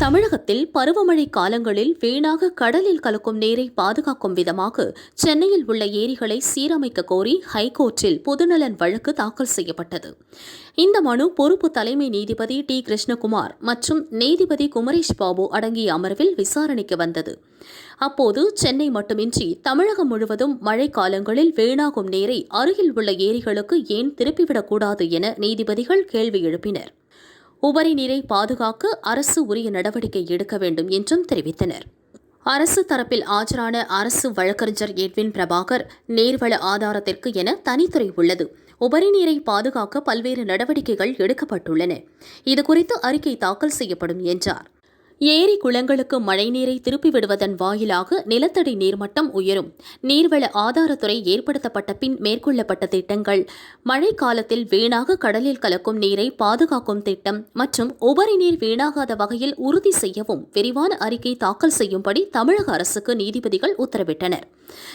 தமிழகத்தில் பருவமழை காலங்களில் வீணாக கடலில் கலக்கும் நீரை பாதுகாக்கும் விதமாக சென்னையில் உள்ள ஏரிகளை சீரமைக்க கோரி ஹைகோர்ட்டில் பொதுநலன் வழக்கு தாக்கல் செய்யப்பட்டது. இந்த மனு பொறுப்பு தலைமை நீதிபதி டி. கிருஷ்ணகுமார் மற்றும் நீதிபதி குமரேஷ் பாபு அடங்கிய அமர்வில் விசாரணைக்கு வந்தது. அப்போது சென்னை மட்டுமின்றி தமிழகம் முழுவதும் மழை காலங்களில் வீணாகும் நீரை அருகில் உள்ள ஏரிகளுக்கு ஏன் திருப்பிவிடக்கூடாது என நீதிபதிகள் கேள்வி எழுப்பினர். உபரி நீரை பாதுகாக்க அரசு உரிய நடவடிக்கை எடுக்க வேண்டும் என்றும் தெரிவித்தனர். அரசு தரப்பில் ஆஜரான அரசு வழக்கறிஞர் எட்வின் பிரபாகர் நீர்வள ஆதாரத்திற்கு என தனித்துறை உள்ளது. உபரி நீரை பாதுகாக்க பல்வேறு நடவடிக்கைகள் எடுக்கப்பட்டுள்ளன. இதுகுறித்து அறிக்கை தாக்கல் செய்யப்படும் என்றார். ஏரி குளங்களுக்கு மழைநீரை திருப்பி விடுவதன் வாயிலாக நிலத்தடி நீர்மட்டம் உயரும். நீர்வள ஆதாரத்துறை ஏற்படுத்தப்பட்ட பின் மேற்கொள்ளப்பட்ட திட்டங்கள் மழை காலத்தில் வீணாக கடலில் கலக்கும் நீரை பாதுகாக்கும் திட்டம் மற்றும் உபரி நீர் வீணாகாத வகையில் உறுதி செய்யவும் விரிவான அறிக்கை தாக்கல் செய்யும்படி தமிழக அரசுக்கு நீதிபதிகள் உத்தரவிட்டனர்.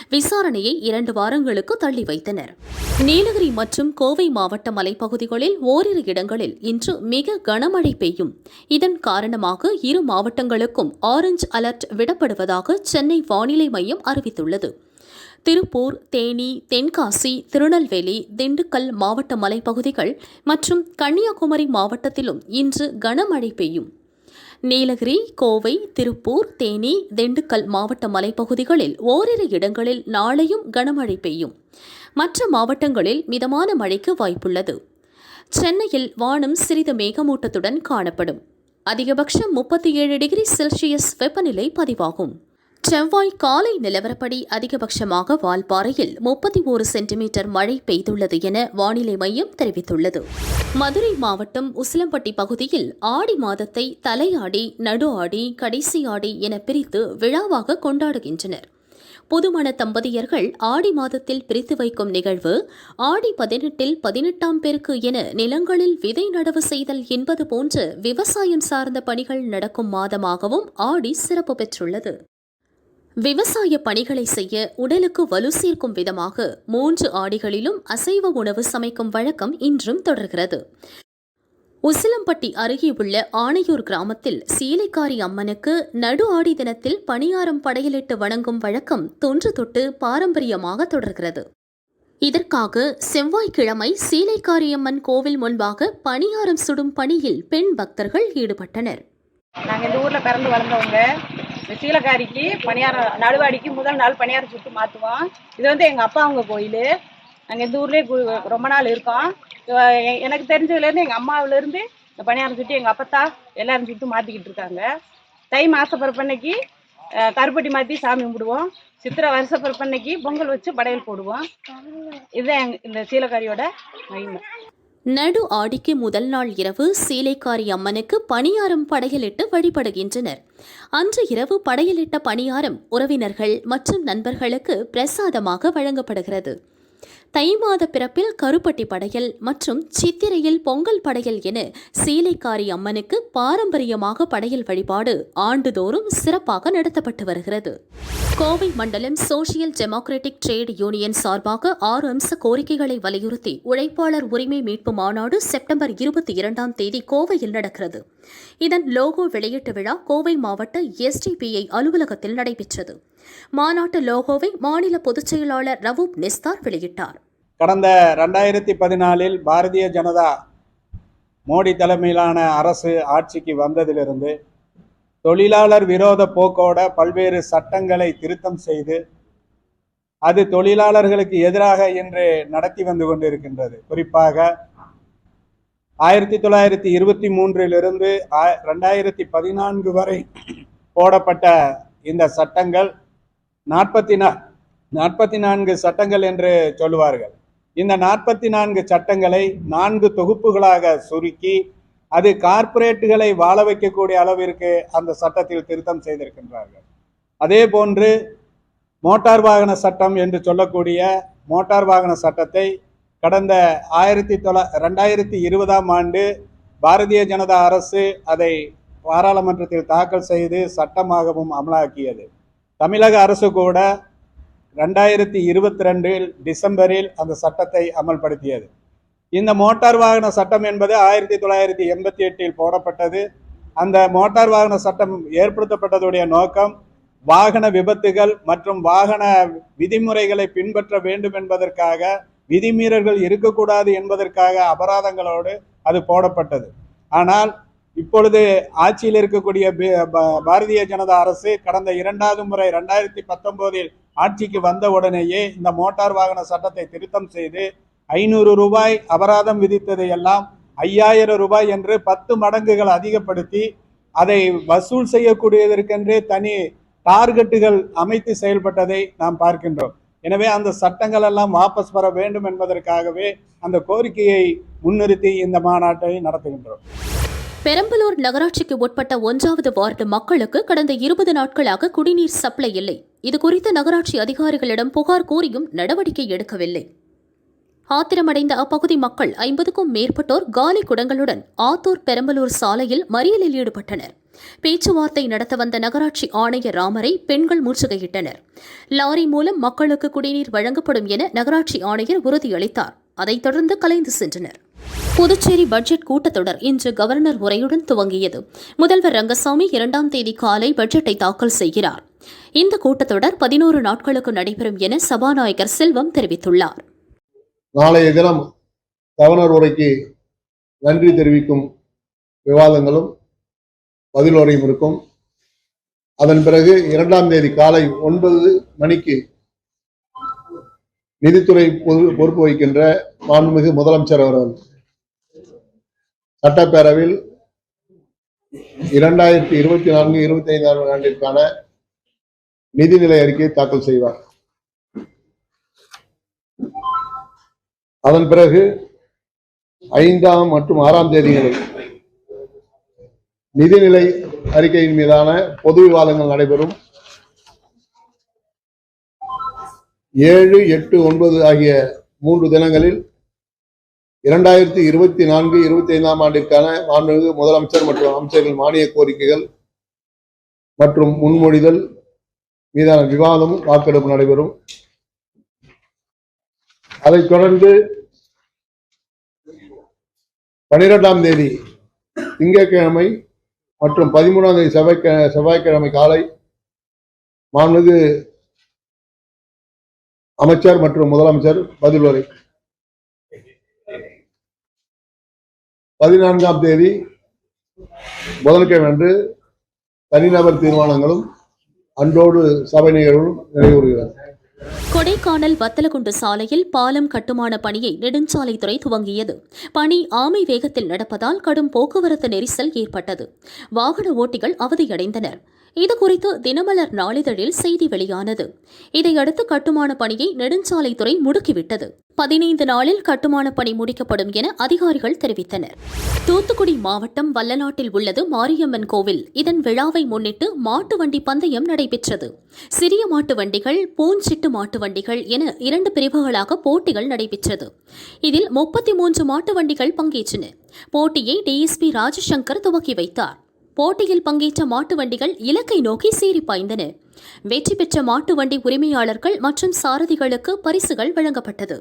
விசாரணையை இரண்டு வாரங்களுக்கு தள்ளி வைத்தனர். நீலகிரி மற்றும் கோவை மாவட்ட மலைப்பகுதிகளில் ஓரிரு இடங்களில் இன்று மிக கனமழை பெய்யும். இதன் காரணமாக இரு மாவட்டங்களுக்கும் ஆரஞ்சு அலர்ட் விடப்படுவதாக சென்னை வானிலை மையம் அறிவித்துள்ளது. திருப்பூர் தேனி தென்காசி திருநெல்வேலி திண்டுக்கல் மாவட்ட மலைப்பகுதிகள் மற்றும் கன்னியாகுமரி மாவட்டத்திலும் இன்று கனமழை பெய்யும். நீலகிரி கோவை திருப்பூர் தேனி திண்டுக்கல் மாவட்ட மலைப்பகுதிகளில் ஓரிரு இடங்களில் நாளையும் கனமழை பெய்யும். மற்ற மாவட்டங்களில் மிதமான மழைக்கு வாய்ப்புள்ளது. சென்னையில் வானம் சிறிது மேகமூட்டத்துடன் காணப்படும். அதிகபட்சம் முப்பத்தி ஏழு டிகிரி செல்சியஸ் வெப்பநிலை பதிவாகும். செவ்வாய் காலை நிலவரப்படி அதிகபட்சமாக வால்பாறையில் முப்பத்தி ஒரு சென்டிமீட்டர் மழை பெய்துள்ளது என வானிலை மையம் தெரிவித்துள்ளது. மதுரை மாவட்டம் உசிலம்பட்டி பகுதியில் ஆடி மாதத்தை தலையாடி நடு ஆடி கடைசி ஆடி என பிரித்து விழாவாக கொண்டாடுகின்றனர். புதுமண தம்பதியர்கள் ஆடி மாதத்தில் பிரித்து வைக்கும் நிகழ்வு ஆடி பதினெட்டில் பதினெட்டாம் பெருக்கு என நிலங்களில் விதை நடவு செய்தல் என்பது போன்று விவசாயம் சார்ந்த பணிகள் நடக்கும் மாதமாகவும் ஆடி சிறப்பு பெற்றுள்ளது. விவசாய பணிகளை செய்ய உடலுக்கு வலு சேர்க்கும் விதமாக மூன்று ஆடிகளிலும் அசைவ உணவு சமைக்கும் வழக்கம் இன்றும் தொடர்கிறது. உசிலம்பட்டி அருகே உள்ள ஆணையூர் கிராமத்தில் சீலைக்காரி அம்மனுக்கு நடு ஆடி தினத்தில் பணியாரம் படையலிட்டு வணங்கும் வழக்கம் தொன்று தொட்டு பாரம்பரியமாக தொடர்கிறது. இதற்காக செவ்வாய்க்கிழமை சீலைக்காரியம்மன் கோவில் முன்பாக பணியாரம் சுடும் பணியில் பெண் பக்தர்கள் ஈடுபட்டனர். நாங்கள் இந்த ஊரில் பிறந்து வளர்ந்தவங்க. இந்த சீலக்காரிக்கு பணியாரம் நடுவாடிக்கு முதல் நாள் பணியாரம் சுட்டு மாற்றுவோம் இது வந்து எங்கள் அப்பா அவங்க கோயில். நாங்கள் இந்த ஊர்லேயே கு- ரொம்ப நாள் இருக்கோம் எனக்கு தெரிஞ்சதுலேருந்து எங்கள் அம்மாவிலேருந்து இந்த பணியாரம் சுட்டு எங்கள் அப்பத்தா எல்லாரும் சுட்டு மாற்றிக்கிட்டு இருக்காங்க. தை மாத பிறப்பன்னைக்கு கருப்பட்டி மாற்றி சாமி கும்பிடுவோம். சித்திரை வருஷ பிறப்பன்னைக்கு பொங்கல் வச்சு படையல் போடுவோம். இதுதான் எங் இந்த சீலக்காரியோட மகிமை. நடு ஆடிக்கு முதல் நாள் இரவு சீலைக்காரி அம்மனுக்கு பணியாரம் படையலிட்டு வழிபடுகின்றனர். அன்று இரவு படையலிட்ட பணியாரம் உறவினர்கள் மற்றும் நண்பர்களுக்கு பிரசாதமாக வழங்கப்படுகிறது. தை மாத பிறப்பில் கருப்பட்டி படையல் மற்றும் சித்திரையில் பொங்கல் படையல் என சீலைக்காரி அம்மனுக்கு பாரம்பரியமாக படையல் வழிபாடு ஆண்டுதோறும் சிறப்பாக நடத்தப்பட்டு வருகிறது. கோவை மண்டலம் சோசியல் டெமோக்ராட்டிக் ட்ரேட் யூனியன் சார்பாக ஆறு அம்ச கோரிக்கைகளை வலியுறுத்தி உழைப்பாளர் உரிமை மீட்பு மாநாடு செப்டம்பர் இருபத்தி இரண்டாம் தேதி கோவையில் நடக்கிறது. இதன் லோகோ வெளியீட்டு விழா கோவை மாவட்ட எஸ்டிபிஐ அலுவலகத்தில் நடைபெற்றது. மாநாட்டு லோகோவை மாநில பொதுச் செயலாளர் ரவூப் நிஸ்தார் வெளியிட்டார். கடந்த ரெண்டாயிரத்தி பதினாலில் பாரதிய ஜனதா மோடி தலைமையிலான அரசு ஆட்சிக்கு வந்ததிலிருந்து தொழிலாளர் விரோத போக்கோட பல்வேறு சட்டங்களை திருத்தம் செய்து அது தொழிலாளர்களுக்கு எதிராக இன்று நடத்தி வந்து கொண்டிருக்கின்றது. குறிப்பாக ஆயிரத்தி தொள்ளாயிரத்தி இருபத்தி மூன்றிலிருந்து ஆ- ரெண்டாயிரத்தி பதினான்கு வரை போடப்பட்ட இந்த சட்டங்கள் நாற்பத்தி நா நாற்பத்தி நான்கு சட்டங்கள் என்று சொல்லுவார்கள். இந்த நாற்பத்தி நான்கு சட்டங்களை நான்கு தொகுப்புகளாக சுருக்கி அது கார்ப்பரேட்டுகளை வாழ வைக்கக்கூடிய அளவிற்கு அந்த சட்டத்தில் திருத்தம் செய்திருக்கின்றார்கள். அதே போன்று மோட்டார் வாகன சட்டம் என்று சொல்லக்கூடிய மோட்டார் வாகன சட்டத்தை கடந்த ஆயிரத்தி தொள்ள ரெண்டாயிரத்தி இருபதாம் ஆண்டு பாரதிய ஜனதா அரசு அதை பாராளுமன்றத்தில் தாக்கல் செய்து சட்டமாகவும் அமலாக்கியது. தமிழக அரசு கூட ரெண்டாயிரத்தி இருபத்தி ரெண்டில் டிசம்பரில் அந்த சட்டத்தை அமல்படுத்தியது. இந்த மோட்டார் வாகன சட்டம் என்பது ஆயிரத்தி தொள்ளாயிரத்தி எண்பத்தி எட்டில் போடப்பட்டது. அந்த மோட்டார் வாகன சட்டம் ஏற்படுத்தப்பட்டதுடைய நோக்கம் வாகன விபத்துகள் மற்றும் வாகன விதிமுறைகளை பின்பற்ற வேண்டும் என்பதற்காக விதிமீறல்கள் இருக்கக்கூடாது என்பதற்காக அபராதங்களோடு அது போடப்பட்டது. ஆனால் இப்பொழுது ஆட்சியில் இருக்கக்கூடிய பாரதிய ஜனதா அரசு கடந்த இரண்டாவது முறை ரெண்டாயிரத்தி பத்தொன்பதில் ஆட்சிக்கு வந்த உடனேயே இந்த மோட்டார் வாகன சட்டத்தை திருத்தம் செய்து ஐநூறு ரூபாய் அபராதம் விதித்ததை எல்லாம் ஐயாயிரம் ரூபாய் என்று பத்து மடங்குகள் அதிகப்படுத்தி அதை வசூல் செய்யக்கூடியதற்கென்றே தனி டார்கெட்டுகள் அமைத்து செயல்பட்டதை நாம் பார்க்கின்றோம். எனவே அந்த சட்டங்கள் எல்லாம் வாபஸ் பெற வேண்டும் என்பதற்காகவே அந்த கோரிக்கையை முன்னிறுத்தி இந்த மாநாட்டை நடத்துகின்றோம். பெரம்பலூர் நகராட்சிக்கு உட்பட்ட ஒன்றாவது வார்டு மக்களுக்கு கடந்த இருபது நாட்களாக குடிநீர் சப்ளை இல்லை. இதுகுறித்து நகராட்சி அதிகாரிகளிடம் புகார் கூறியும் நடவடிக்கை எடுக்கவில்லை. ஆத்திரமடைந்த அப்பகுதி மக்கள் ஐம்பதுக்கும் மேற்பட்டோர் காலி குடங்களுடன் ஆத்தூர் பெரம்பலூர் சாலையில் மறியலில் ஈடுபட்டனர். பேச்சுவார்த்தை நடத்த வந்த நகராட்சி ஆணையர் ராமரை பெண்கள் முற்றுகையிட்டனர். லாரி மூலம் மக்களுக்கு குடிநீர் வழங்கப்படும் என நகராட்சி ஆணையர் உறுதியளித்தார். அதைத் தொடர்ந்து கலைந்து சென்றனர். புதுச்சேரி பட்ஜெட் கூட்டத்தொடர் இன்று கவர்னர் உரையுடன் துவங்கியது. முதல்வர் ரங்கசாமி இரண்டாம் தேதி காலை பட்ஜெட்டை தாக்கல் செய்கிறார். இந்த கூட்டத்தொடர் பதினோரு நாட்களுக்கு நடைபெறும் என சபாநாயகர் செல்வம் தெரிவித்துள்ளார். நாளைய தினம் கவர்னர் உரைக்கு நன்றி தெரிவிக்கும் விவாதங்களும் பதிலுரையும் இருக்கும். அதன் பிறகு இரண்டாம் தேதி காலை ஒன்பது மணிக்கு நிதித்துறை பொறுப்பு வகிக்கின்ற மாண்புமிகு முதலமைச்சர் அவர்கள். சட்டப்பேரவையில் இரண்டாயிரத்தி இருபத்தி நான்கு இருபத்தி ஐந்தாம் ஆண்டிற்கான நிதிநிலை அறிக்கையை தாக்கல் செய்வார். அதன் பிறகு ஐந்தாம் மற்றும் ஆறாம் தேதிகளில் நிதிநிலை அறிக்கையின் மீதான பொது விவாதங்கள் நடைபெறும். ஏழு எட்டு ஒன்பது ஆகிய மூன்று தினங்களில் இரண்டாயிரத்தி இருபத்தி நான்கு இருபத்தி ஐந்தாம் ஆண்டிற்கான மாண்புமிகு முதலமைச்சர் மற்றும் அமைச்சர்கள் மானிய கோரிக்கைகள் மற்றும் முன்மொழிதல் மீதான விவாதமும் வாக்கெடுப்பு நடைபெறும். அதைத் தொடர்ந்து பனிரெண்டாம் தேதி திங்கட்கிழமை மற்றும் பதிமூணாம் தேதி செவ்வாய் செவ்வாய்க்கிழமை காலை மாண்புமிகு அமைச்சர் மற்றும் முதலமைச்சர் பதில் உரை பதினான்காம் தேதி புதன்கிழமை அன்று தனிநபர் தீர்மானங்களும் அன்றோடு சபை நிகழ்வும் நிறைவுறுகிறார் கொடைக்கானல் வத்தலகுண்டு சாலையில் பாலம் கட்டுமான பணியை நெடுஞ்சாலைத்துறை துவங்கியது. பணி ஆமை வேகத்தில் நடப்பதால் கடும் போக்குவரத்து நெரிசல் ஏற்பட்டது. வாகன ஓட்டிகள் அவதியடைந்தனர். இதுகுறித்து தினமலர் நாளிதழில் செய்தி வெளியானது. இதையடுத்து கட்டுமான பணியை நெடுஞ்சாலைத்துறை முடுக்கிவிட்டது. பதினைந்து நாளில் கட்டுமான பணி முடிக்கப்படும் என அதிகாரிகள் தெரிவித்தனர். தூத்துக்குடி மாவட்டம் வல்லநாட்டில் உள்ளது மாரியம்மன் கோவில். இதன் விழாவை முன்னிட்டு மாட்டு வண்டி பந்தயம் நடைபெற்றது. சிறிய மாட்டு வண்டிகள் பூஞ்சிட்டு மாட்டு வண்டிகள் என இரண்டு பிரிவுகளாக போட்டிகள் நடைபெற்றது. இதில் முப்பத்தி மூன்று மாட்டு வண்டிகள் பங்கேற்றன. போட்டியை டிஎஸ்பி ராஜசங்கர் துவக்கி வைத்தார். போட்டியில் பங்கேற்ற மாட்டு வண்டிகள் இலக்கை நோக்கி சீறி பாய்ந்தன. வெற்றி பெற்ற மாட்டு வண்டி உரிமையாளர்கள் மற்றும் சாரதிகளுக்கு பரிசுகள் வழங்கப்பட்டது.